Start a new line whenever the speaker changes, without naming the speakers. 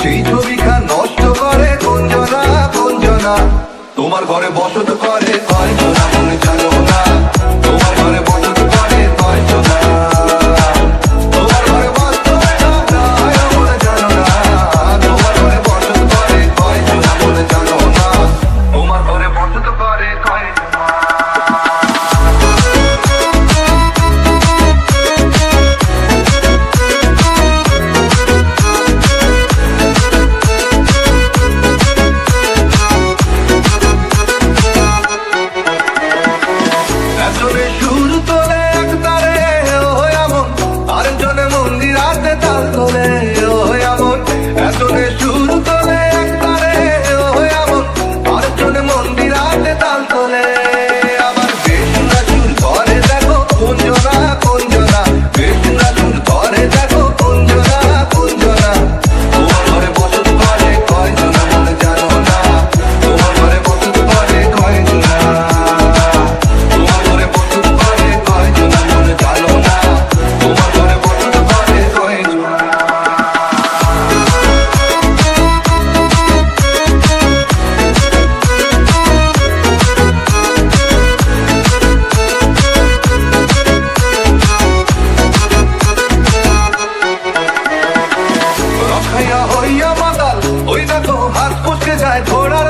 সেই ছবিখা নষ্ট করে গুঞ্জনা গুঞ্জনা। তোমার ঘরে বসত করে কয় জানো ঘোড়ার